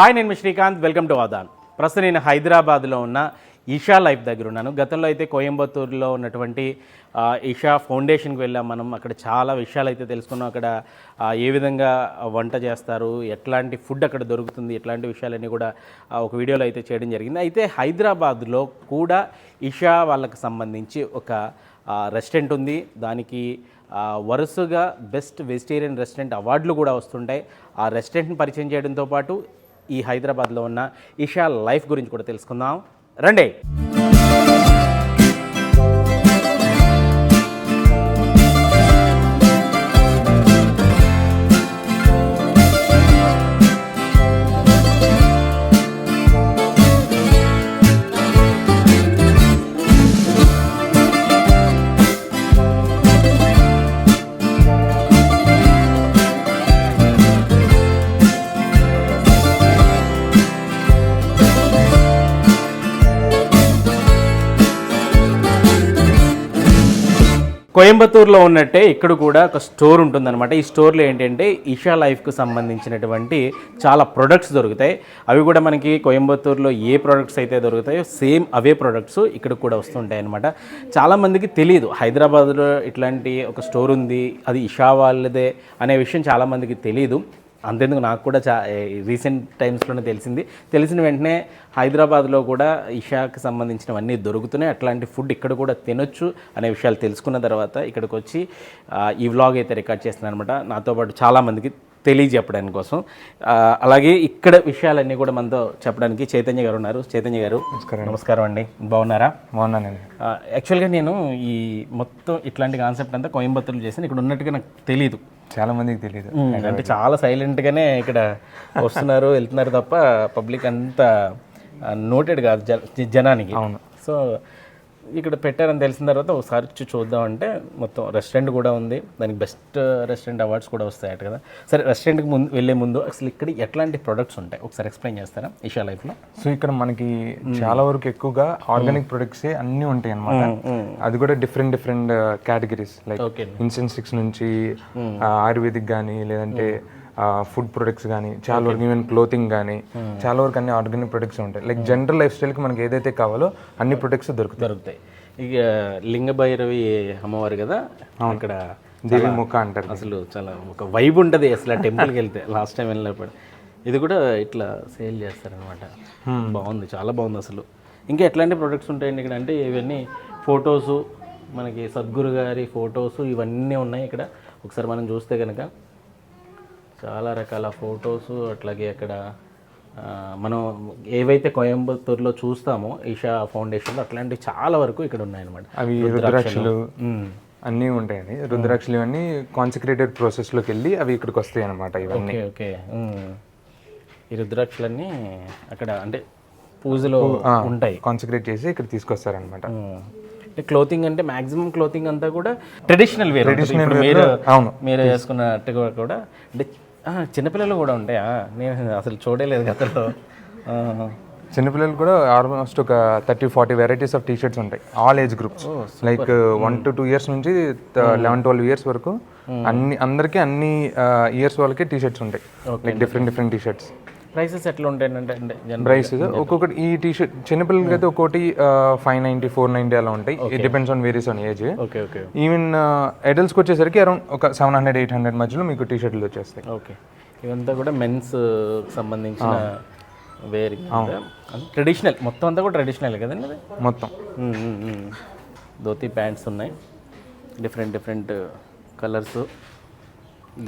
Hi నేను మీ Srikanth. Welcome to ఆదాన్. ప్రస్తుతం నేను హైదరాబాద్లో ఉన్న ఈషా లైఫ్ దగ్గర ఉన్నాను. గతంలో అయితే కోయంబత్తూరులో ఉన్నటువంటి ఈషా ఫౌండేషన్కి వెళ్ళాం మనం. అక్కడ చాలా విషయాలు అయితే తెలుసుకున్నాం. అక్కడ ఏ విధంగా వంట చేస్తారు ఎట్లాంటి ఫుడ్ అక్కడ దొరుకుతుంది ఎట్లాంటి విషయాలన్నీ కూడా ఒక వీడియోలో అయితే చేయడం జరిగింది. అయితే హైదరాబాద్లో కూడా ఈషా వాళ్ళకి సంబంధించి ఒక రెస్టారెంట్ ఉంది. దానికి వరుసగా బెస్ట్ వెజిటేరియన్ రెస్టారెంట్ అవార్డులు కూడా వస్తుంటాయి. ఆ రెస్టారెంట్ని పరిచయం చేయడంతో పాటు ఈ హైదరాబాద్లో ఉన్న ఇషా లైఫ్ గురించి కూడా తెలుసుకుందాం. రండి. కోయంబత్తూరులో ఉన్నట్టే ఇక్కడ కూడా ఒక స్టోర్ ఉంటుందన్నమాట. ఈ స్టోర్లో ఏంటంటే ఇషా లైఫ్కు సంబంధించినటువంటి చాలా ప్రొడక్ట్స్ దొరుకుతాయి. అవి కూడా మనకి కోయంబత్తూరులో ఏ ప్రొడక్ట్స్ అయితే దొరుకుతాయో సేమ్ అవే ప్రొడక్ట్స్ ఇక్కడ కూడా వస్తుంటాయి అనమాట చాలామందికి తెలియదు హైదరాబాద్లో ఇట్లాంటి ఒక స్టోర్ ఉంది అది ఇషా వాళ్ళదే అనే విషయం చాలామందికి తెలియదు అంతేందుకు నాకు కూడా చా రీసెంట్ టైమ్స్లోనే తెలిసింది. తెలిసిన వెంటనే హైదరాబాద్లో కూడా ఇషాకి సంబంధించినవన్నీ దొరుకుతున్నాయి. అట్లాంటి ఫుడ్ ఇక్కడ కూడా తినొచ్చు అనే విషయాలు తెలుసుకున్న తర్వాత ఇక్కడికి వచ్చి ఈ వ్లాగ్ అయితే రికార్డ్ చేస్తున్నాను అనమాట నాతో పాటు చాలామందికి తెలియజెప్పడానికి కోసం. అలాగే ఇక్కడ విషయాలన్నీ కూడా మనతో చెప్పడానికి చైతన్య గారు ఉన్నారు. చైతన్య గారు నమస్కారం. నమస్కారం అండి. బాగున్నారా? బాగున్నానండి. యాక్చువల్గా నేను ఈ మొత్తం ఇట్లాంటి కాన్సెప్ట్ అంతా కోయంబత్తూరులో చేశాను. ఇక్కడ ఉన్నట్టుగా నాకు తెలియదు చాలా మందికి తెలియదు అంటే చాలా సైలెంట్గానే ఇక్కడ వస్తున్నారు వెళ్తున్నారు తప్ప పబ్లిక్ అంతా నోటెడ్ కాదు జనానికి. అవును. సో ఇక్కడ పెట్టారని తెలిసిన తర్వాత ఒకసారి వచ్చి చూద్దాం అంటే మొత్తం రెస్టారెంట్ కూడా ఉంది. దానికి బెస్ట్ రెస్టారెంట్ అవార్డ్స్ కూడా వస్తాయట కదా. సరే రెస్టారెంట్కి ముందు వెళ్ళే ముందు అసలు ఇక్కడ ఎట్లాంటి ప్రొడక్ట్స్ ఉంటాయి? ఒకసారి ఎక్స్ప్లెయిన్ చేస్తారా? ఇషా లైఫ్లో సో ఇక్కడ మనకి చాలా వరకు ఎక్కువగా ఆర్గానిక్ ప్రొడక్ట్స్ అన్ని ఉంటాయి అన్నమాట అది కూడా different different categories like okay incense sticks నుంచి ఆయుర్వేదిక్ కానీ లేదంటే ఫుడ్ ప్రొడక్ట్స్ కానీ చాలా వరకు ఈవెన్ క్లోతింగ్ కానీ చాలా వరకు అన్ని ఆర్గానిక్ ప్రొడక్ట్స్ ఉంటాయి. లైక్ జనరల్ లైఫ్ స్టైల్కి మనకి ఏదైతే కావాలో అన్ని ప్రొడక్ట్స్ దొరుకుతాయి. దొరుకుతాయి. ఇక లింగ భైరవి అమ్మవారు కదా? అక్కడ దేవి ముఖ అంటారు అసలు చాలా ఒక వైబ్ ఉంటుంది అసలు ఆ టెంపుల్కి వెళ్తే లాస్ట్ టైం వెళ్ళినప్పుడు. ఇది కూడా ఇట్లా సేల్ చేస్తారనమాట బాగుంది చాలా బాగుంది అసలు. ఇంకా ఎట్లాంటి ప్రొడక్ట్స్ ఉంటాయండి ఇక్కడ? అంటే ఇవన్నీ ఫొటోసు మనకి సద్గురు గారి ఫొటోస్ ఇవన్నీ ఉన్నాయి ఇక్కడ. ఒకసారి మనం చూస్తే కనుక చాలా రకాల ఫొటోస్ అట్లాగే అక్కడ మనం ఏవైతే కోయంబత్తూరులో చూస్తామో ఈషా ఫౌండేషన్లో అట్లాంటివి చాలా వరకు ఇక్కడ ఉన్నాయన్నమాట. అవి రుద్రాక్షలు. అన్నీ ఉంటాయండి. రుద్రాక్షలు ఇవన్నీ కాన్సన్ట్రేటెడ్ ప్రాసెస్లోకి వెళ్ళి అవి ఇక్కడికి వస్తాయి అనమాట ఇవన్నీ. ఓకే. ఈ రుద్రాక్షలన్నీ అక్కడ అంటే పూజలో ఉంటాయి. కాన్సన్ట్రేట్ చేసి ఇక్కడ తీసుకొస్తారనమాట. అంటే క్లోతింగ్ అంటే మాక్సిమం క్లోతింగ్ అంతా కూడా ట్రెడిషనల్ వేర్ ఇప్పుడు మీరు అవును. మీరు వేసుకున్నట్టుగా కూడా అంటే చిన్నపిల్లలు కూడా ఉంటాయా? నేను అసలు చూడలేదు గతంలో చిన్నపిల్లలు కూడా ఆల్మోస్ట్ ఒక thirty forty varieties of T shirts ఉంటాయి all age groups like one to two years నుంచి లెవెన్ ట్వెల్వ్ ఇయర్స్ వరకు అన్ని అందరికీ అన్ని ఇయర్స్ వాళ్ళకి టీ షర్ట్స్ ఉంటాయి like different different T shirts prices ఎట్లా ఉంటాయంటే అంటే జనరల్ ప్రైస్ ఒక్కొక్కటి ఈ టీ షర్ట్ చిన్నపిల్లలకి అయితే ఒక్కొక్కటి ఫైవ్ నైంటీ ఫోర్ నైంటీ అలా ఉంటాయి. It depends on various on age okay okay even అడల్ట్స్కి వచ్చేసరికి అరౌండ్ ఒక సెవెన్ హండ్రెడ్ ఎయిట్ హండ్రెడ్ మధ్యలో మీకు టీ షర్ట్లు వచ్చేస్తాయి. ఓకే ఇవంతా కూడా మెన్స్ సంబంధించిన వేర్ ట్రెడిషనల్ మొత్తం అంతా కూడా ట్రెడిషనల్ కదండి అది? మొత్తం. ధోతి ప్యాంట్స్ ఉన్నాయి. డిఫరెంట్ డిఫరెంట్ కలర్స్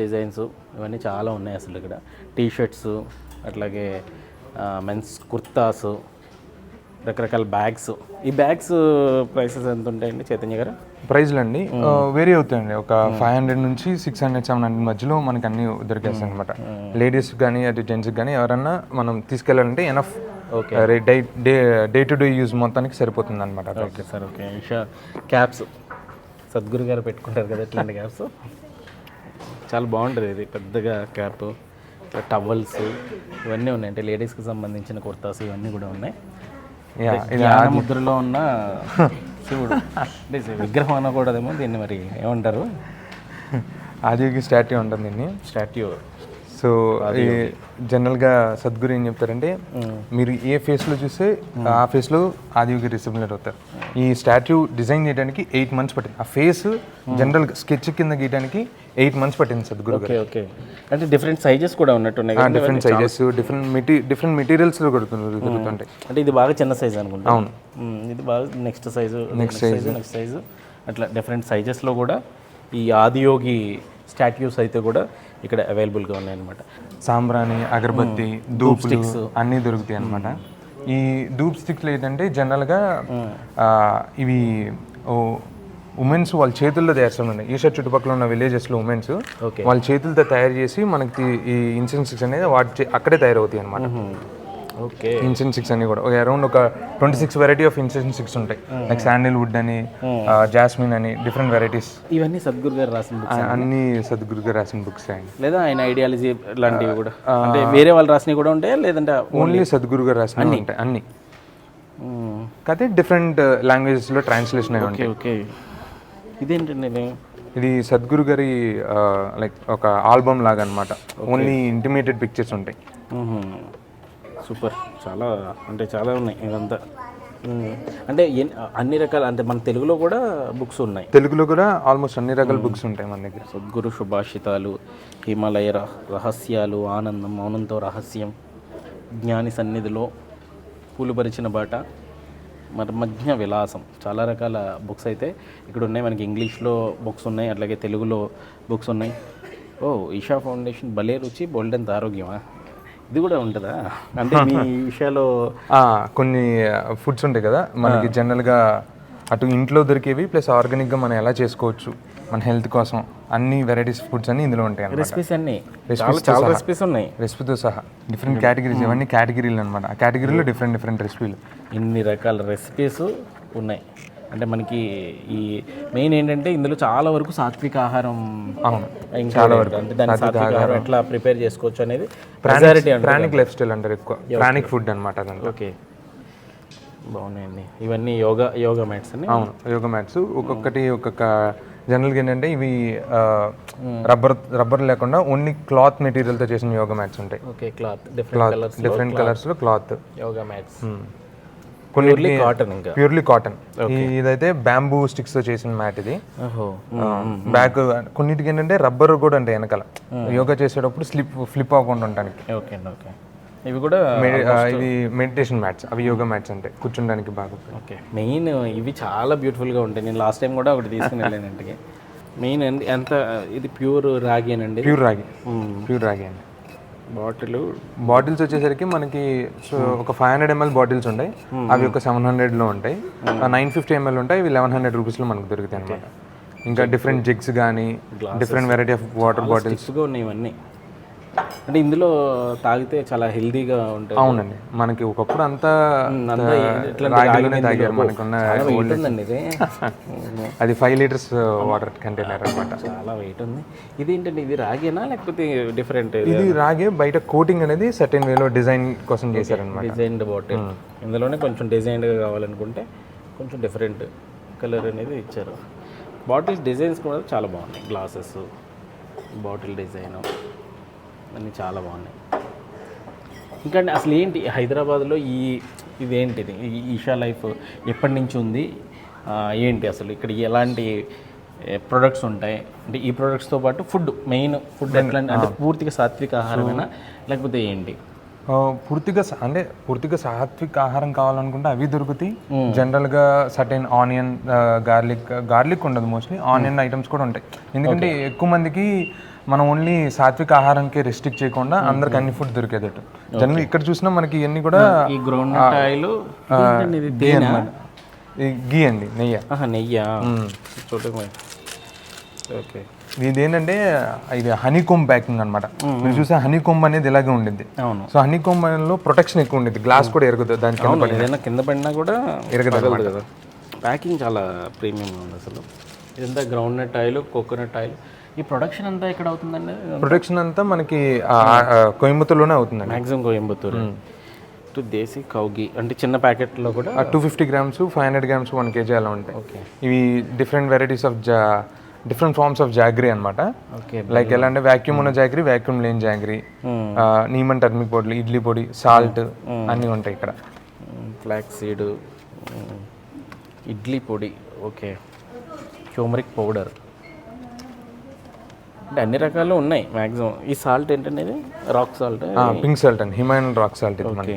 డిజైన్స్ ఇవన్నీ చాలా ఉన్నాయి అసలు ఇక్కడ. టీ షర్ట్స్ అట్లాగే మెన్స్ కుర్తాస్ రకరకాల బ్యాగ్స్. ఈ బ్యాగ్స్ ప్రైసెస్ ఎంత ఉంటాయండి చైతన్య గారు? ప్రైజ్లు అండి వేరీ అవుతాయండి. ఒక ఫైవ్ హండ్రెడ్ నుంచి సిక్స్ హండ్రెడ్ సెవెన్ హండ్రెడ్ మధ్యలో మనకి అన్ని దొరికేస్తాయి అనమాట లేడీస్ కానీ అది జెంట్స్ కానీ ఎవరన్నా మనం తీసుకెళ్ళాలంటే enough Okay. Day day day to day use మొత్తానికి సరిపోతుంది అనమాట okay sir okay Isha caps Sadhguru garu పెట్టుకుంటారు కదా ఇట్లాంటి క్యాప్స్ చాలా బాగుంటుంది ఇది పెద్దగా క్యాప్ టవల్స్ ఇవన్నీ ఉన్నాయి. అంటే లేడీస్కి సంబంధించిన కుర్తాస్ ఇవన్నీ కూడా ఉన్నాయి. జ్ఞాన ముద్రలో ఉన్న శివుడు. అంటే విగ్రహం అనకూడదేమో దీన్ని మరి ఏమంటారు? ఆదియోగి స్టాట్యూ ఉంటుంది దీన్ని. స్టాట్యూ. సో జనరల్గా సద్గురు ఏం చెప్తారంటే మీరు ఏ ఫేస్లో చూస్తే ఆ ఫేస్లో ఆదియోగి రిసిమిలర్ అవుతారు. ఈ స్టాచ్యూ డిజైన్ చేయడానికి ఎయిట్ మంత్స్ పట్టింది. ఆ ఫేస్ జనరల్ స్కెచ్ కింద గీయడానికి ఎయిట్ మంత్స్ పట్టింది సద్గురు గారు. ఓకే. ఓకే అంటే డిఫరెంట్ సైజెస్ కూడా ఉన్నట్టున్నాయి? డిఫరెంట్ సైజెస్ డిఫరెంట్ మెటీ డిఫరెంట్ మెటీరియల్స్లో కొడుతున్నారు దొరుకుతుంటాయి అంటే ఇది బాగా చిన్న సైజ్ అనుకుంటా? అవును. ఇది బాగా next size next size. Next size. అట్లా డిఫరెంట్ సైజెస్లో కూడా ఈ ఆదియోగి స్టాట్యూస్ అయితే కూడా ఇక్కడ అవైలబుల్గా ఉన్నాయన్నమాట. సాంబ్రాణి అగరబత్తి ధూపులు అన్నీ దొరుకుతాయి అనమాట ఈ ధూప్ స్టిక్స్లు ఏంటంటే జనరల్గా ఇవి ఉమెన్స్ వాళ్ళ చేతుల్లో తయారు చేస్తున్నారు ఈషా చుట్టుపక్కల ఉన్న విలేజెస్లో ఉమెన్స్. వాళ్ళ చేతులతో తయారు చేసి మనకి ఈ ఇన్సెన్స్ స్టిక్స్ అనేది వాటి అక్కడే తయారవుతాయి అనమాట ఓకే. ఇన్సెన్స్ స్టిక్స్ అన్ని కూడా. అరౌండ్ ఒక twenty six variety of incense sticks ఉంటాయి లైక్ శాండిల్ వుడ్ అని జాస్మిన్ అని డిఫరెంట్ వెరైటీస్ ఇవన్నీ సద్గురు గారు రాసిన అన్ని సద్గురుగా రాసిన బుక్స్ అండి లేదా ఆయన ఐడియాలజీ లాంటివి కూడా? అంటే వేరే వాళ్ళు రాసినవి కూడా ఉంటాయా? లేదంటే ఓన్లీ సద్గురుగా రాసిన ఉంటాయి అన్ని. కాకపోతే డిఫరెంట్ లాంగ్వేజెస్లో ట్రాన్స్లేషన్ అయి ఉంటాయి. ఓకే ఇదేంటండి ఇది? సద్గురు గారి లైక్ ఒక ఆల్బమ్ లాగా అనమాట ఓన్లీ ఇంటిమేటెడ్ పిక్చర్స్ ఉంటాయి. మ్మ్. సూపర్. చాలా అంటే చాలా ఉన్నాయి ఇదంతా. అంటే ఎన్- అన్ని రకాల అంటే మన తెలుగులో కూడా బుక్స్ ఉన్నాయి. తెలుగులో కూడా ఆల్మోస్ట్ అన్ని రకాల బుక్స్ ఉంటాయి మన దగ్గర. సద్గురు సుభాషితాలు హిమాలయ రహ- రహస్యాలు ఆనందం మౌనంతో రహస్యం జ్ఞాని సన్నిధిలో పూలుపరిచిన బాట మర్మజ్ఞ విలాసం. చాలా రకాల బుక్స్ అయితే ఇక్కడ ఉన్నాయి. మనకి ఇంగ్లీష్లో బుక్స్ ఉన్నాయి అట్లాగే తెలుగులో బుక్స్ ఉన్నాయి. ఓ ఈషా ఫౌండేషన్ భలే రుచి బోల్డెంత్ ఆరోగ్యమా? ఇది కూడా ఉంటుందా? అంటే మీ విషయాలు కొన్ని ఫుడ్స్ ఉంటాయి కదా మనకి జనరల్గా అటు ఇంట్లో దొరికేవి ప్లస్ ఆర్గానిక్గా మనం ఎలా చేసుకోవచ్చు మన హెల్త్ కోసం అన్ని వెరైటీస్ ఫుడ్స్ అన్ని ఇందులో ఉంటాయి రెసిపీస్ అన్నీ. చాలా చాలా రెసిపీస్ ఉన్నాయి. రెసిపీతో సహా. డిఫరెంట్ కేటగిరీస్ ఇవన్నీ కేటగిరీలు అనమాట ఆ కేటగిరీలో డిఫరెంట్ డిఫరెంట్ రెసిపీలు ఇన్ని రకాల రెసిపీస్ ఉన్నాయి. అంటే మనకి ఈ మెయిన్ ఏంటంటే ఇందులో చాలా వరకు సాత్విక ఆహారం అవును. చాలా వరకు అంటే దాని సాత్విక ఆహారం ఎట్లా ప్రిపేర్ చేసుకోవచ్చు అనేది ప్రెజారిటీ అంటే ప్రాణిక్ లైఫ్ స్టైల్ అంటారు ఎక్కువ. ప్రాణిక్ ఫుడ్ అనమాట ఓకే బాగున్నాయండి. ఇవన్నీ యోగా యోగా మ్యాట్స్ అని అవును యోగా మ్యాట్స్ ఒక్కొక్కటి ఒక్కొక్క జనరల్గా ఏంటంటే ఇవి రబ్బర్ రబ్బర్ లేకుండా ఓన్లీ క్లాత్ మెటీరియల్తో చేసిన యోగా మ్యాట్స్ ఉంటాయి. Okay cloth different colours different కలర్స్లో క్లాత్ యోగా మ్యాట్స్ కొన్ని కాటన్ ప్యూర్లీ కాటన్ ఇదైతే బ్యాంబూ స్టిక్స్తో చేసిన మ్యాట్ ఇది. బ్యాక్ కొన్నిటికి ఏంటంటే రబ్బర్ కూడా ఉంటాయి వెనకాల. యోగా చేసేటప్పుడు స్లిప్ ఫ్లిప్ అవ్వకుండా ఉండడానికి. ఓకే అండి ఓకే ఇవి కూడా ఇవి మెడిటేషన్ మ్యాట్స్ అవి యోగా మ్యాట్స్ అంటే కూర్చోడానికి బాగా ఓకే మెయిన్ ఇవి చాలా బ్యూటిఫుల్గా ఉంటాయి. నేను లాస్ట్ టైం కూడా ఒకటి తీసుకుని వెళ్ళాను ఇంటికి మెయిన్ ఎంత ఇది ప్యూర్ రాగేనండి ప్యూర్ రాగి. ప్యూర్ రాగి అండి. బాటిల్. బాటిల్స్ వచ్చేసరికి మనకి సో ఒక ఫైవ్ హండ్రెడ్ ఎంఎల్ బాటిల్స్ ఉంటాయి. అవి ఒక సెవెన్ హండ్రెడ్లో ఉంటాయి. నైన్ ఫిఫ్టీ ఎంఎల్ ఉంటాయి. ఇవి లెవెన్ హండ్రెడ్ రూపీస్లో మనకు దొరుకుతాయి అనమాట ఇంకా డిఫరెంట్ జిగ్స్ కానీ different variety of water bottles ఉన్నాయి ఇవన్నీ. అంటే ఇందులో తాగితే చాలా హెల్దీగా ఉంటుంది. అవునండి. మనకి ఒకప్పుడు అంతా తాగారు మనకున్న ఇది. అది ఫైవ్ లీటర్స్ వాటర్ కంటైనర్ అనమాట చాలా వెయిట్ ఉంది. ఇది ఏంటండి ఇది రాగేనా లేకపోతే డిఫరెంట్ ఇది రాగే బయట కోటింగ్ అనేది సర్టెన్ వేలో డిజైన్ కోసం చేశారనమాట డిజైన్డ్ బాటిల్ ఇందులోనే కొంచెం డిజైన్డ్గా కావాలనుకుంటే కొంచెం డిఫరెంట్ కలర్ అనేది ఇచ్చారు. బాటిల్స్ డిజైన్స్ కూడా చాలా బాగున్నాయి. గ్లాసెస్ బాటిల్ డిజైన్ అన్నీ చాలా బాగున్నాయి. ఇంకా అసలు ఏంటి హైదరాబాద్లో ఈ ఇదేంటిది? ఈ ఈషా లైఫ్ ఎప్పటి నుంచి ఉంది? ఏంటి అసలు ఇక్కడ ఎలాంటి ప్రొడక్ట్స్ ఉంటాయి? అంటే ఈ ప్రొడక్ట్స్తో పాటు ఫుడ్ మెయిన్ ఫుడ్ ఎట్లా అంటే పూర్తిగా సాత్విక ఆహారమేనా? లేకపోతే ఏంటి? పూర్తిగా అంటే పూర్తిగా సాత్విక ఆహారం కావాలనుకుంటే అవి దొరుకుతాయి. జనరల్గా సర్టెన్ ఆనియన్ గార్లిక్ గార్లిక్ ఉండదు మోస్ట్లీ ఆనియన్ ఐటమ్స్ కూడా ఉంటాయి. ఎందుకంటే ఎక్కువ మందికి మనం ఓన్లీ సాత్విక ఆహారంకి రెస్ట్రిక్ట్ చేయకుండా అందరికి అన్ని ఫుడ్ దొరికేదట్టు జనరల్ ఇక్కడ చూసినా మనకి ఇవన్నీ కూడా ఈ గ్రౌండ్ ఆయిల్ ఘీ అండి నెయ్యి. ఆహా, నెయ్యా? ఓకే. ఇది ఏంటంటే ఇది హనీ కోమ్ ప్యాకింగ్ అనమాట మీరు చూసే హనీ కోమ్ అనేది ఇలాగే ఉండింది అవును. సో హనీ కోమ్లో ప్రొటెక్షన్ ఎక్కువ ఉండేది గ్లాస్ కూడా ఎరుగుతుంది దాని కింద అవును ఏదైనా కింద పడినా కూడా ఎరగదు కదా. ప్యాకింగ్ చాలా ప్రీమియం ఉంది అసలు. ఇదంతా groundnut oil coconut oil. ఈ ప్రొడక్షన్ అంతా ఎక్కడ అవుతుందండి? ప్రొటెక్షన్ అంతా మనకి కోయంబత్తూర్లోనే అవుతుందండి. మ్యాక్సిమం కోయంబత్తూరు. టు దేశీ కౌగి అంటే చిన్న ప్యాకెట్లో కూడా? Two fifty grams five hundred grams one KG అలా ఉంటాయి. ఇవి different varieties of different forms of jaggery అనమాట ఓకే లైక్ ఎలా అంటే వాక్యూమ్ ఉన్న జాగరీ వాక్యూమ్ లేని జాగరీ నీమన్ టర్మిక్ పొడి ఇడ్లీ పొడి సాల్ట్ అన్నీ ఉంటాయి ఇక్కడ. ఫ్లాక్ సీడ్ ఇడ్లీ పొడి ఓకే ట్యూమరిక్ పౌడర్ అంటే అన్ని రకాలు ఉన్నాయి మ్యాక్సిమం ఈ సాల్ట్ ఏంటనేది? Rock salt? పింక్ సాల్ట్ అండి. హిమాలయన్ రాక్ సాల్ట్ ఇది ఓకే. మనకి.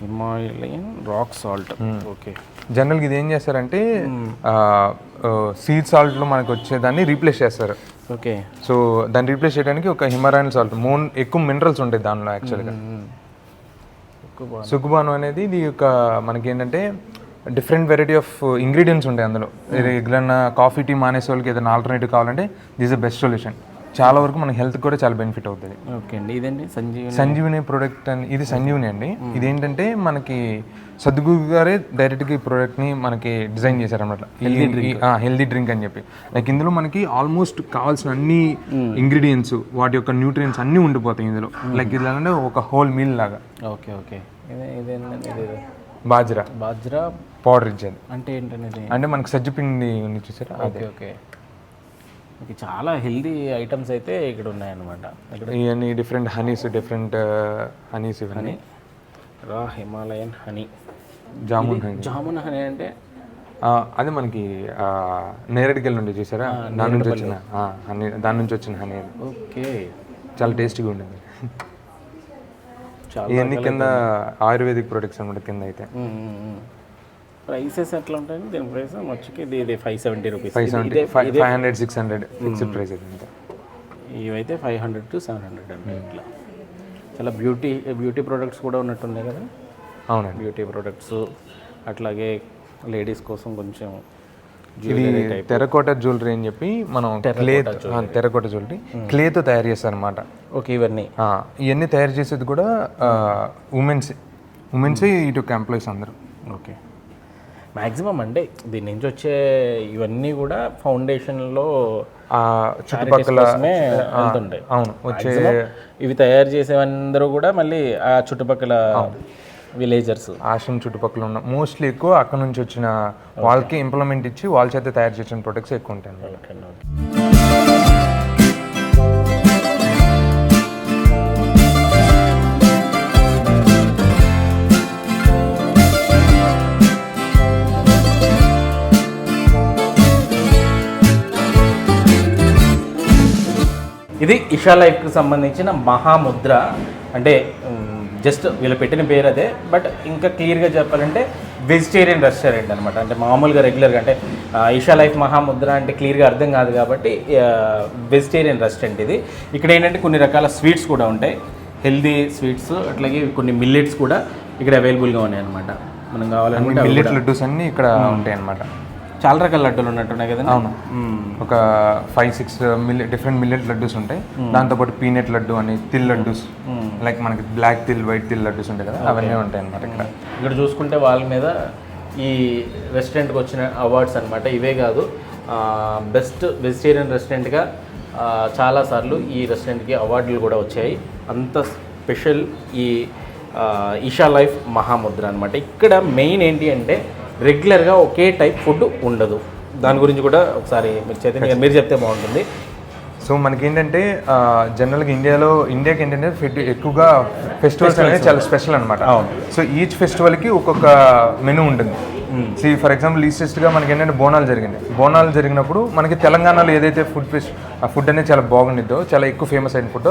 Himalayan rock salt. ఓకే. జనరల్గా ఇది ఏం చేస్తారంటే సీడ్ సాల్ట్లో మనకు వచ్చేదాన్ని రీప్లేస్ చేస్తారు. ఓకే. సో దాన్ని రీప్లేస్ చేయడానికి ఒక హిమాలయన్ సాల్ట్ మోన్ ఎక్కువ మినరల్స్ ఉంటాయి దానిలో యాక్చువల్గా సుగుబాను అనేది ఇది ఒక మనకి ఏంటంటే డిఫరెంట్ వెరైటీ ఆఫ్ ఇంగ్రీడియంట్స్ ఉంటాయి అందులో. రెగ్యులర్ కాఫీ టీ మానేసే వాళ్ళకి ఏదైనా ఆల్టర్నేటివ్ కావాలంటే దిస్ ద బెస్ట్ సొల్యూషన్. చాలా వరకు మన హెల్త్ కూడా చాలా బెనిఫిట్ అవుతుంది. ఓకే అండి. ఇదండి సంజీవని. సంజీవని ప్రోడక్ట్ అని ఇది సంజీవని అండి. ఇదేంటంటే మనకి సద్గురు గారే డైరెక్ట్గా ఈ ప్రోడక్ట్ని మనకి డిజైన్ చేశారన్నమాట. హెల్దీ డ్రింక్ అని చెప్పి. లైక్ ఇందులో మనకి ఆల్మోస్ట్ కావాల్సిన అన్ని ఇంగ్రీడియంట్స్ వాటి యొక్క న్యూట్రియన్స్ అన్నీ ఉండిపోతాయి ఇందులో. లైక్ ఇది అంటే ఒక హోల్ మీల్ లాగా. Okay okay. ఇదే ఇదేంటండి ఇది? బాజ్రా. బాజ్రా పౌడర్ ఇచ్చేది. అంటే ఏంటనేది? అంటే మనకి సజ్జపిండి ఉంది చూసారా? Okay okay. ఓకే చాలా హెల్దీ ఐటమ్స్ అయితే ఇక్కడ ఉన్నాయన్నమాట. ఇక్కడ ఇవన్నీ డిఫరెంట్ హనీస్ డిఫరెంట్ హనీస్ ఇవన్నీ. Raw Himalayan honey. Jamun honey. Jamun honey అంటే? అదే మనకి నేరేడుకెళ్ళి నుండి చూసారా? దాని నుంచి వచ్చిన హనీ దాని నుంచి వచ్చిన హనీ ఓకే. చాలా టేస్టీగా ఉండేది. ఇవన్నీ కింద ఆయుర్వేదిక్ ప్రొడక్ట్స్ అనమాట కింద అయితే. ప్రైసెస్ ఎట్లా ఉంటాయండి దీని ప్రైస్ వచ్చి ఇది ఇది five seventy rupees five seventy five five hundred six hundred fixed price అది అంతా. ఇవైతే five hundred to seven hundred అండి ఇట్లా. చాలా బ్యూటీ బ్యూటీ ప్రోడక్ట్స్ కూడా ఉన్నట్టున్నాయి కదా? అవునండి. బ్యూటీ ప్రొడక్ట్స్ అట్లాగే లేడీస్ కోసం కొంచెం ఇది టెరకోట జ్యువెలరీ అని చెప్పి మనం క్లే టెరకోట జ్యువెలరీ క్లేతో తయారు చేస్తారు అనమాట ఓకే ఇవన్నీ ఇవన్నీ తయారు చేసేది కూడా ఉమెన్స్ ఉమెన్సే ఇటు ఎంప్లాయీస్ అందరూ. ఓకే మ్యాక్సిమం అంటే దీని నుంచి వచ్చే ఇవన్నీ కూడా ఫౌండేషన్లో ఆ చుట్టుపక్కల వెళ్తుంటాయి. అవును వచ్చే ఇవి తయారు చేసేవందరూ కూడా మళ్ళీ ఆ చుట్టుపక్కల విలేజర్స్. ఆశ్రమం చుట్టుపక్కల ఉన్న మోస్ట్లీ ఎక్కువ అక్కడ నుంచి వచ్చిన వాళ్ళకి ఇంప్లిమెంట్ ఇచ్చి వాళ్ళ చేత తయారు చేసిన ప్రొడక్ట్స్ ఎక్కువ ఉంటాయి ఇది ఇషా లైఫ్కి సంబంధించిన మహాముద్ర. అంటే జస్ట్ వీళ్ళు పెట్టిన పేరు అదే. బట్ ఇంకా క్లియర్గా చెప్పాలంటే వెజిటేరియన్ రెస్టారెంట్ అనమాట అంటే మామూలుగా రెగ్యులర్గా అంటే ఇషా లైఫ్ మహాముద్ర అంటే క్లియర్గా అర్థం కాదు కాబట్టి వెజిటేరియన్ రెస్టారెంట్ ఇది. ఇక్కడ ఏంటంటే కొన్ని రకాల స్వీట్స్ కూడా ఉంటాయి. హెల్దీ స్వీట్స్ అట్లాగే కొన్ని మిల్లెట్స్ కూడా ఇక్కడ అవైలబుల్గా ఉన్నాయి అనమాట మనం కావాలనుకుంటే అవి మిల్లెట్ లడ్డూస్ అన్ని ఇక్కడ ఉంటాయి అన్నమాట చాలా రకాల లడ్డూలు ఉన్నట్టున్నాయి కదండి. అవును. ఒక ఫైవ్ సిక్స్ మిల్లె డిఫరెంట్ మిల్లెట్ లడ్డూస్ ఉంటాయి. దాంతోపాటు పీనట్ లడ్డు అని తిల్ లడ్డూస్. లైక్ మనకి బ్లాక్ తిల్ వైట్ తిల్ లడ్డూస్ ఉంటాయి కదా అవన్నీ ఉంటాయి అన్నమాట ఇక్కడ. ఇక్కడ చూసుకుంటే వాళ్ళ మీద ఈ రెస్టారెంట్కి వచ్చిన అవార్డ్స్ అనమాట ఇవే కాదు బెస్ట్ వెజిటేరియన్ రెస్టారెంట్గా చాలాసార్లు ఈ రెస్టారెంట్కి అవార్డులు కూడా వచ్చాయి. అంత స్పెషల్ ఈ ఈషా లైఫ్ మహాముద్ర అనమాట ఇక్కడ మెయిన్ ఏంటి అంటే రెగ్యులర్గా ఒకే టైప్ ఫుడ్ ఉండదు. దాని గురించి కూడా ఒకసారి మీరు చైతన్య గారు మీరు చెప్తే బాగుంటుంది. సో మనకి ఏంటంటే జనరల్గా ఇండియాలో ఇండియాకి ఏంటంటే ఫెడ్ ఎక్కువగా ఫెస్టివల్స్ అనేది చాలా స్పెషల్ అనమాట సో ఈచ్ ఫెస్టివల్కి ఒక్కొక్క మెనూ ఉంటుంది. సి ఫర్ ఎగ్జాంపుల్ లీస్టెస్ట్గా మనకి ఏంటంటే బోనాలు జరిగింది బోనాలు జరిగినప్పుడు మనకి తెలంగాణలో ఏదైతే ఫుడ్ ఫెస్ట్ ఆ ఫుడ్ అనేది చాలా బాగుండిద్దో చాలా ఎక్కువ ఫేమస్ అయిన ఫుడ్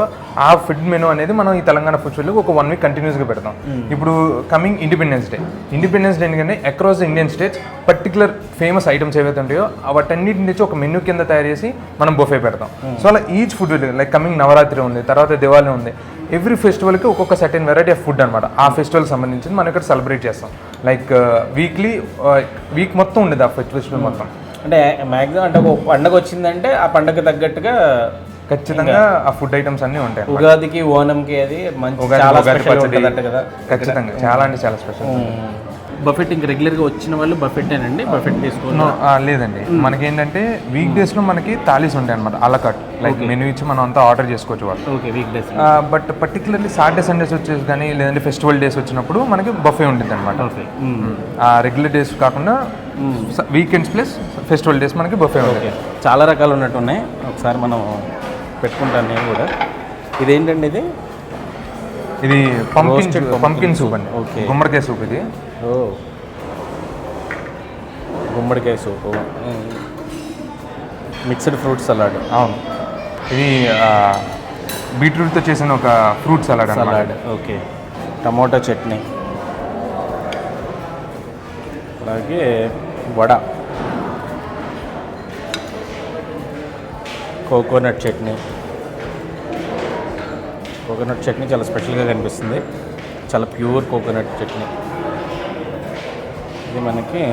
ఆ ఫుడ్ మెనూ అనేది మనం ఈ తెలంగాణ ఫుడ్స్లో ఒక వన్ వీక్ కంటిన్యూస్గా పెడతాం. ఇప్పుడు coming independence day independence day ఎందుకంటే across the Indian states particular famous items ఏవైతే ఉంటాయో వాటన్నిటి నుంచి ఒక మెనూ కింద తయారు చేసి మనం బొఫే పెడతాం. సో అలా each food like coming Navratri ఉంది తర్వాత దివాళీ ఉంది. ఎవ్రీ ఫెస్టివల్కి ఒక్కొక్క సర్టెన్ వెరైటీ ఆఫ్ ఫుడ్ అనమాట ఆ ఫెస్టివల్ సంబంధించి మనం ఇక్కడ సెలబ్రేట్ చేస్తాం. లైక్ వీక్లీ వీక్ మొత్తం ఉండేది ఆ ఫెస్టివల్ మొత్తం. అంటే మ్యాక్సిమం అంటే ఒక పండగ వచ్చిందంటే ఆ పండగ తగ్గట్టుగా ఖచ్చితంగా ఆ ఫుడ్ ఐటమ్స్ అన్నీ ఉంటాయి ఉగాదికి ఓనంకి అది మంచి చాలా స్పెషల్ కదా. ఖచ్చితంగా. చాలా అంటే చాలా స్పెషల్ బఫెట్ ఇంక రెగ్యులర్గా వచ్చిన వాళ్ళు బఫెట్టేనండి బఫెట్ తీసుకోవాలి. లేదండి. మనకి ఏంటంటే వీక్ డేస్లో మనకి థాలీస్ ఉంటాయి అనమాట అలకట్ లైక్ మెనూ ఇచ్చి మనం అంతా ఆర్డర్ చేసుకోవచ్చు వాళ్ళు. Okay weekdays but particularly Saturday Sundays వచ్చేసి కానీ లేదంటే ఫెస్టివల్ డేస్ వచ్చినప్పుడు మనకి బఫే ఉంటుంది అనమాట ఓకే ఆ రెగ్యులర్ డేస్ కాకుండా వీకెండ్స్ ప్లస్ ఫెస్టివల్ డేస్ మనకి బఫే ఉంటుంది ఓకే చాలా రకాలు ఉన్నట్టు ఉన్నాయి ఒకసారి మనం పెట్టుకుంటాను నేను కూడా. ఇదేంటండి ఇది? ఇది పంకిన్ పంకిన్ సూప్ అండి. Okay. గుమ్మడికాయ సూప్ ఇది. ఓ. గుమ్మడికాయ సూపు. Mixed fruit salad. అవును. ఇది బీట్రూట్తో చేసిన ఒక fruit salad salad okay. Tomato chutney. అలాగే వడ. కోకోనట్ చట్నీ. కోకోనట్ చట్నీ చాలా స్పెషల్గా కనిపిస్తుంది. చాలా ప్యూర్ కోకోనట్ చట్నీ. ఇది మనకి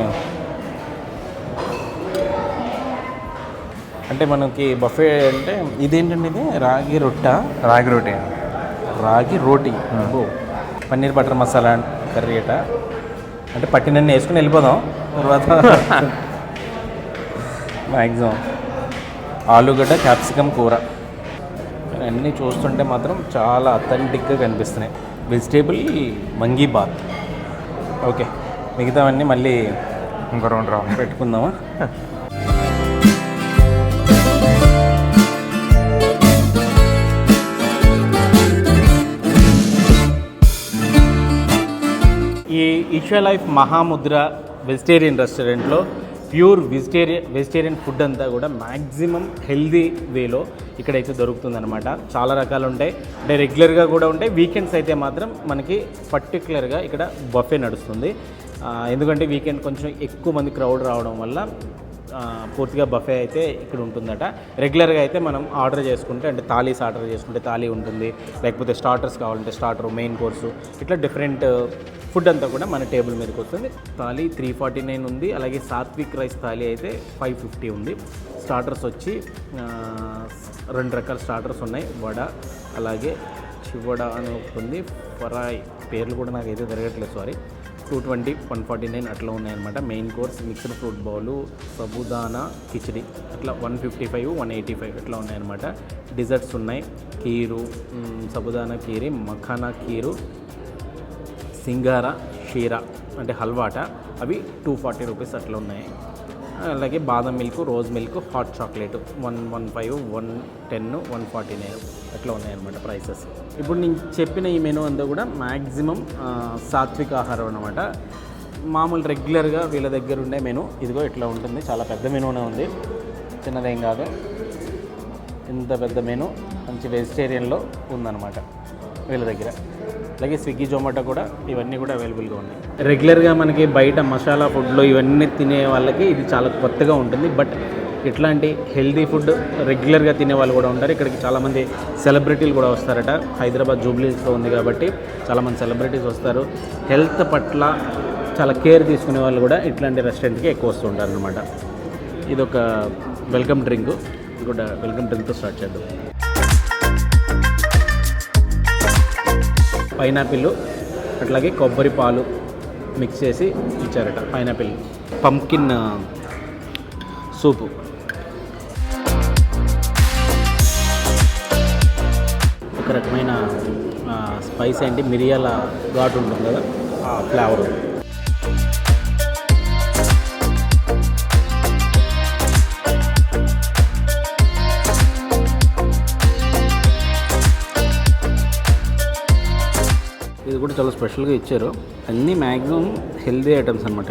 అంటే మనకి బఫే అంటే ఇదేంటండి ఇది? రాగి రొట్ట. రాగి రోటీ రాగి రోటీ. పన్నీర్ బటర్ మసాలా కర్రీ అట. అంటే పట్టినన్ని వేసుకుని వెళ్ళిపోదాం. తర్వాత మ్యాక్సిమం ఆలుగడ్డ క్యాప్సికమ్ కూర. అన్నీ చూస్తుంటే మాత్రం చాలా అథెంటిక్గా కనిపిస్తున్నాయి. వెజిటేబుల్ మంగీ బాత్. ఓకే. మిగతావన్నీ మళ్ళీ ఇంకో రౌండ్ రౌండ్ పెట్టుకుందామా? ఈ ఈషా లైఫ్ మహాముద్ర వెజిటేరియన్ రెస్టారెంట్లో ప్యూర్ వెజిటేరియన్ వెజిటేరియన్ ఫుడ్ అంతా కూడా మ్యాక్సిమం హెల్దీ వేలో ఇక్కడైతే దొరుకుతుందన్నమాట. చాలా రకాలు ఉంటాయి అంటే రెగ్యులర్గా కూడా ఉంటాయి. వీకెండ్స్ అయితే మాత్రం మనకి పర్టికులర్గా ఇక్కడ బఫే నడుస్తుంది. ఎందుకంటే వీకెండ్ కొంచెం ఎక్కువ మంది క్రౌడ్ రావడం వల్ల పూర్తిగా బఫే అయితే ఇక్కడ ఉంటుందట. రెగ్యులర్గా అయితే మనం ఆర్డర్ చేసుకుంటే అంటే థాలీస్ ఆర్డర్ చేసుకుంటే థాలీ ఉంటుంది. లేకపోతే స్టార్టర్స్ కావాలంటే స్టార్టర్ మెయిన్ కోర్సు ఇట్లా డిఫరెంట్ ఫుడ్ అంతా కూడా మన టేబుల్ మీదకి వస్తుంది. థాలీ త్రీ ఫార్టీ నైన్ ఉంది. అలాగే సాత్విక్ రైస్ థాలీ అయితే ఫైవ్ ఫిఫ్టీ ఉంది. స్టార్టర్స్ వచ్చి రెండు రకాల స్టార్టర్స్ ఉన్నాయి. వడ అలాగే చివడ అని ఒకటి ఉంది. ఫరాయ్ పేర్లు కూడా నాకు అయితే తిరగట్లేదు sorry. Two twenty one forty nine అట్లా ఉన్నాయన్నమాట. Main course mixed fruit bowl sabudana khichdi అట్లా one fifty five one eighty five అట్లా ఉన్నాయన్నమాట. డిజర్ట్స్ ఉన్నాయి. కీరు సబుదానా కీరి మఖానా కీరు సింగార షీరా అంటే హల్వాట. అవి టూ ఫార్టీ రూపీస్ అట్లా ఉన్నాయి. అలాగే బాదం milk rose milk hot chocolate. One one five one ten one forty nine. అట్లా ఉన్నాయన్నమాట ప్రైసెస్ ఇప్పుడు నేను చెప్పిన ఈ మెనూ అంతా కూడా మ్యాక్సిమం సాత్విక ఆహారం అనమాట మామూలు రెగ్యులర్గా వీళ్ళ దగ్గర ఉండే మెనూ ఇదిగో ఇట్లా ఉంటుంది. చాలా పెద్ద మెనూనే ఉంది. చిన్నదేం కాదు. ఇంత పెద్ద మెనూ మంచి వెజిటేరియన్లో ఉందన్నమాట వీళ్ళ దగ్గర. అలాగే స్విగ్గీ జొమాటో కూడా ఇవన్నీ కూడా అవైలబుల్గా ఉన్నాయి. రెగ్యులర్గా మనకి బయట మసాలా ఫుడ్లో ఇవన్నీ తినే వాళ్ళకి ఇది చాలా కొత్తగా ఉంటుంది. బట్ ఇట్లాంటి హెల్దీ ఫుడ్ రెగ్యులర్గా తినే వాళ్ళు కూడా ఉంటారు. ఇక్కడికి చాలామంది సెలబ్రిటీలు కూడా వస్తారట. హైదరాబాద్ జూబ్లీస్లో ఉంది కాబట్టి చాలామంది సెలబ్రిటీస్ వస్తారు. హెల్త్ పట్ల చాలా కేర్ తీసుకునే వాళ్ళు కూడా ఇట్లాంటి రెస్టారెంట్కి ఎక్కువ వస్తూ ఉంటారు అనమాట ఇది ఒక వెల్కమ్ డ్రింక్. ఇది కూడా వెల్కమ్ డ్రింక్తో స్టార్ట్ చేద్దాం. పైనాపిల్ అట్లాగే కొబ్బరి పాలు మిక్స్ చేసి ఇచ్చారట పైనాపిల్. పంకిన్ సూపు. ఒక రకమైన స్పైస్ ఏంటి? మిరియాల ఘాటు ఉంటుంది కదా? ఆ ఫ్లేవర్ ఇది కూడా చాలా స్పెషల్గా ఇచ్చారు. అన్నీ మ్యాక్సిమం హెల్దీ ఐటమ్స్ అనమాట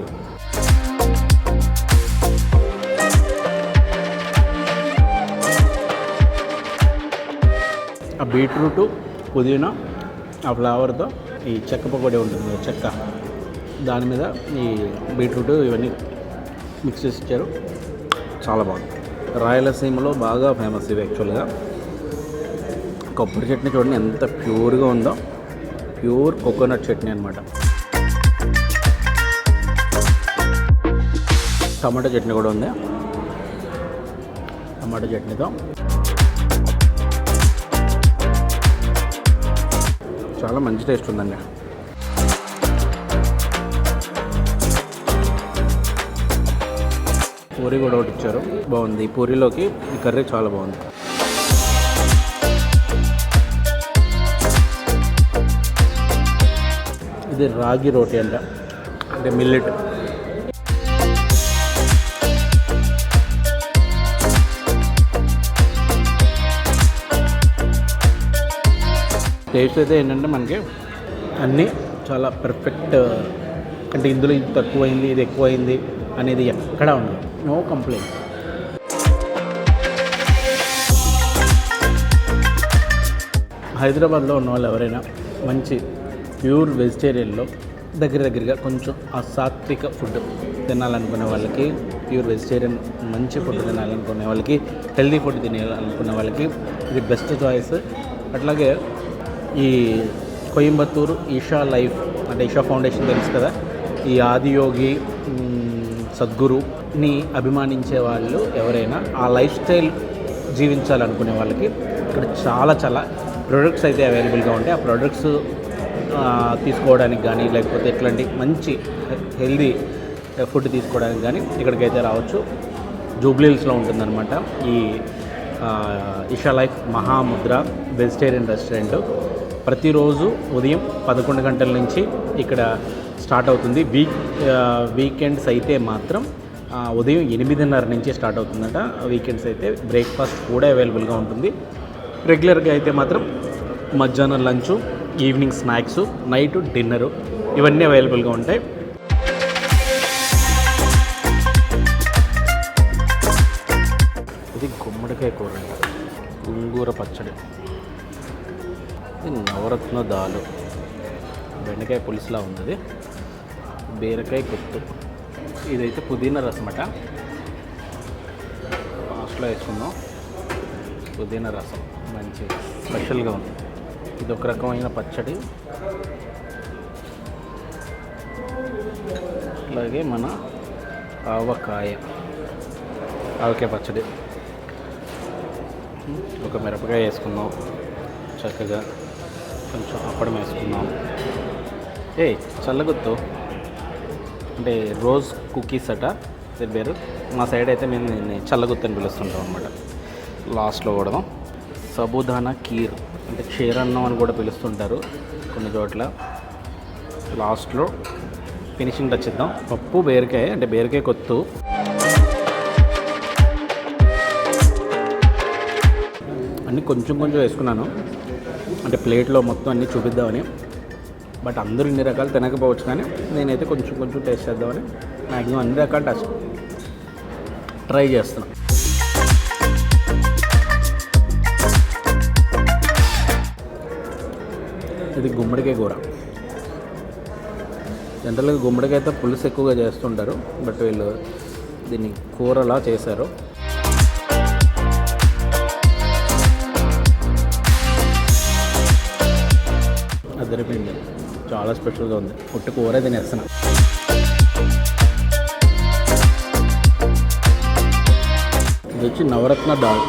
ఆ బీట్రూట్ పుదీనా ఆ ఫ్లేవర్తో ఈ చెక్క పకోడీ ఉంటుంది చెక్క. దాని మీద ఈ బీట్రూట్ ఇవన్నీ మిక్స్ చేసి ఇచ్చారు. చాలా బాగుంది. రాయలసీమలో బాగా ఫేమస్ ఇవి యాక్చువల్గా. కొబ్బరి చట్నీ చూడండి ఎంత ప్యూర్గా ఉందో. ప్యూర్ కోకోనట్ చట్నీ అనమాట టమాటా చట్నీ కూడా ఉంది. టమాటా చట్నీతో. చాలా మంచి టేస్ట్ ఉందండి. పూరి కూడా ఒకటి ఇచ్చారు. బాగుంది. ఈ పూరిలోకి ఈ కర్రీ చాలా బాగుంది. ఇది రాగి రోటీ అంట. అంటే మిల్లెట్ టేస్ట్ అయితే ఏంటంటే మనకి అన్నీ చాలా పర్ఫెక్ట్ uh, అంటే ఇందులో ఇది తక్కువైంది ఇది ఎక్కువైంది అనేది ఎక్కడా ఉండదు. నో కంప్లైంట్ హైదరాబాద్లో ఉన్న వాళ్ళు ఎవరైనా మంచి ప్యూర్ వెజిటేరియన్లో దగ్గర దగ్గరగా కొంచెం ఆ ఫుడ్ తినాలనుకునే వాళ్ళకి ప్యూర్ వెజిటేరియన్ మంచి ఫుడ్ తినాలనుకునే వాళ్ళకి హెల్దీ ఫుడ్ తినాలనుకునే వాళ్ళకి ఇది బెస్ట్ చాయిస్ అట్లాగే ఈ కోయంబత్తూరు ఈషా లైఫ్ అంటే ఈషా ఫౌండేషన్ తెలుసు కదా? ఈ ఆదియోగి సద్గురుని అభిమానించే వాళ్ళు ఎవరైనా ఆ లైఫ్ స్టైల్ జీవించాలనుకునే వాళ్ళకి ఇక్కడ చాలా చాలా ప్రొడక్ట్స్ అయితే అవైలబుల్గా ఉంటాయి. ఆ ప్రొడక్ట్స్ తీసుకోవడానికి కానీ లేకపోతే ఇట్లాంటి మంచి హెల్దీ ఫుడ్ తీసుకోవడానికి కానీ ఇక్కడికైతే రావచ్చు. జూబ్లీహిల్స్లో ఉంటుందన్నమాట. ఈ Isha life Mahamudra vegetarian restaurant. ప్రతిరోజు ఉదయం పదకొండు గంటల నుంచి ఇక్కడ స్టార్ట్ అవుతుంది. వీక్ వీకెండ్స్ అయితే మాత్రం ఉదయం ఎనిమిదిన్నర నుంచి స్టార్ట్ అవుతుందట. వీకెండ్స్ అయితే బ్రేక్ఫాస్ట్ కూడా అవైలబుల్గా ఉంటుంది. రెగ్యులర్గా అయితే మాత్రం మధ్యాహ్నం lunch evening snacks night dinner ఇవన్నీ అవైలబుల్గా ఉంటాయి. ఇది గుమ్మడికాయ కూర అంట గుంగూర పచ్చడి. ఇది నవరత్న దాలు బెండకాయ పులుసులా ఉంది ఇది. బీరకాయ కొట్టు. ఇదైతే పుదీనా రసం అట లాస్ట్లో వేసుకుందాం. పుదీనా రసం. మంచి స్పెషల్గా ఉంది. ఇది ఒక రకమైన పచ్చడి. అలాగే మన ఆవకాయ. ఆవకాయ పచ్చడి. ఒక మిరపకాయ వేసుకుందాం. చక్కగా. కొంచెం అప్పడం వేసుకుందాం. ఏ చల్లగుత్తు అంటే రోజ్ కుకీస్ అట దీని పేరు. మా సైడ్ అయితే మేము దీన్ని చల్లగుత్తు అని పిలుస్తుంటాం అనమాట లాస్ట్లో కూడా సబుదానా కీర్ అంటే క్షీరన్నం అని కూడా పిలుస్తుంటారు కొన్ని చోట్ల. లాస్ట్లో ఫినిషింగ్ టచ్ ఇద్దాం పప్పు బీరకాయ అంటే బీరకాయ కొత్తు. అన్నీ కొంచెం కొంచెం వేసుకున్నాను. అంటే ప్లేట్లో మొత్తం అన్నీ చూపిద్దామని. బట్ అందరూ ఇన్ని రకాలు తినకపోవచ్చు కానీ నేనైతే కొంచెం కొంచెం టేస్ట్ చేద్దామని మ్యాక్సిమం అన్ని రకాలు టచ్ ట్రై చేస్తున్నాను ఇది గుమ్మడికాయ కూర. జనరల్గా గుమ్మడికాయ అయితే పులుసు ఎక్కువగా చేస్తుంటారు బట్ వీళ్ళు దీన్ని కూరలా చేశారు. జరిపింది చాలా స్పెషల్గా ఉంది. పుట్టి కూర తినేస్తున్నా. ఇది వచ్చి నవరత్న దాల్.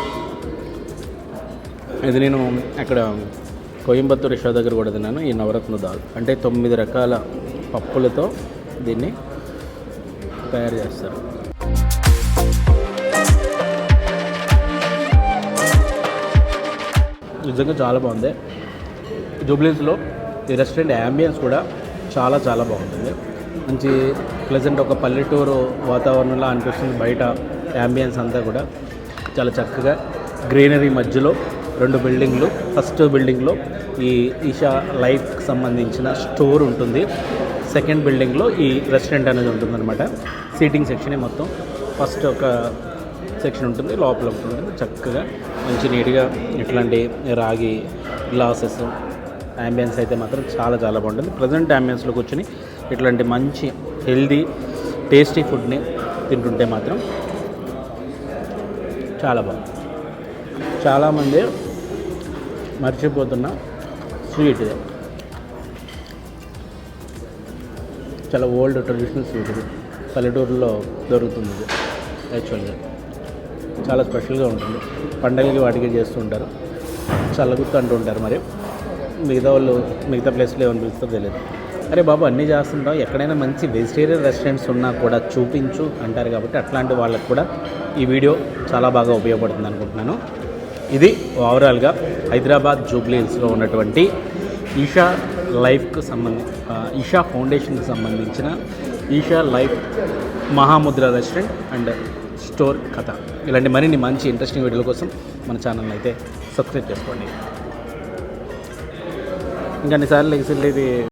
ఇది నేను అక్కడ కోయంబత్తూర్ రిషా దగ్గర కూడా తిన్నాను ఈ నవరత్న దాల్. అంటే తొమ్మిది రకాల పప్పులతో దీన్ని తయారు చేస్తారు. నిజంగా చాలా బాగుంది. జూబ్లీస్లో ఈ రెస్టారెంట్ యాంబియన్స్ కూడా చాలా చాలా బాగుంటుంది. మంచి ప్లెజెంట్ ఒక పల్లెటూరు వాతావరణంలో అనిపిస్తుంది బయట యాంబియన్స్ అంతా కూడా. చాలా చక్కగా గ్రీనరీ మధ్యలో రెండు బిల్డింగ్లు ఫస్ట్ బిల్డింగ్లో ఈ ఈషా లైఫ్కి సంబంధించిన స్టోర్ ఉంటుంది. సెకండ్ బిల్డింగ్లో ఈ రెస్టారెంట్ అనేది ఉంటుందన్నమాట. సీటింగ్ సెక్షనే మొత్తం. ఫస్ట్ ఒక సెక్షన్ ఉంటుంది లోపల ఉంటుంది. చక్కగా మంచి నీట్గా ఇట్లాంటి రాగి గ్లాసెస్ యాంబియన్స్ అయితే మాత్రం చాలా చాలా బాగుంటుంది. ప్రజెంట్ యాంబియన్స్లో కూర్చొని ఇట్లాంటి మంచి హెల్దీ టేస్టీ ఫుడ్ని తింటుంటే మాత్రం చాలా బాగుంది చాలామంది మర్చిపోతున్న స్వీట్ ఇది. చాలా ఓల్డ్ ట్రెడిషనల్ స్వీట్ ఇది. పల్లెటూరులో దొరుకుతుంది ఇది యాక్చువల్గా చాలా స్పెషల్గా ఉంటుంది. పండగలకి వాటికి చేస్తుంటారు చల్లగుత్తు అంటూ ఉంటారు మరి. మిగతా వాళ్ళు మిగతా ప్లేస్లో ఏమని పిలుస్తారో తెలియదు అరే బాబు అన్నీ చేస్తుంటావు. ఎక్కడైనా మంచి వెజిటేరియన్ రెస్టారెంట్స్ ఉన్నా కూడా చూపించు అంటారు కాబట్టి అట్లాంటి వాళ్ళకి కూడా ఈ వీడియో చాలా బాగా ఉపయోగపడుతుంది అనుకుంటున్నాను. ఇది ఓవరాల్గా హైదరాబాద్ జూబ్లీన్స్లో ఉన్నటువంటి ఈషా లైఫ్కు సంబంధి ఈషా ఫౌండేషన్కి సంబంధించిన Isha life Mahamudra restaurant and store కథ. ఇలాంటి మరిన్ని మంచి ఇంట్రెస్టింగ్ వీడియోల కోసం మన ఛానల్ అయితే సబ్స్క్రైబ్ చేసుకోండి. ఇంకన్నిసార్లు ఎక్సెల్ ఇది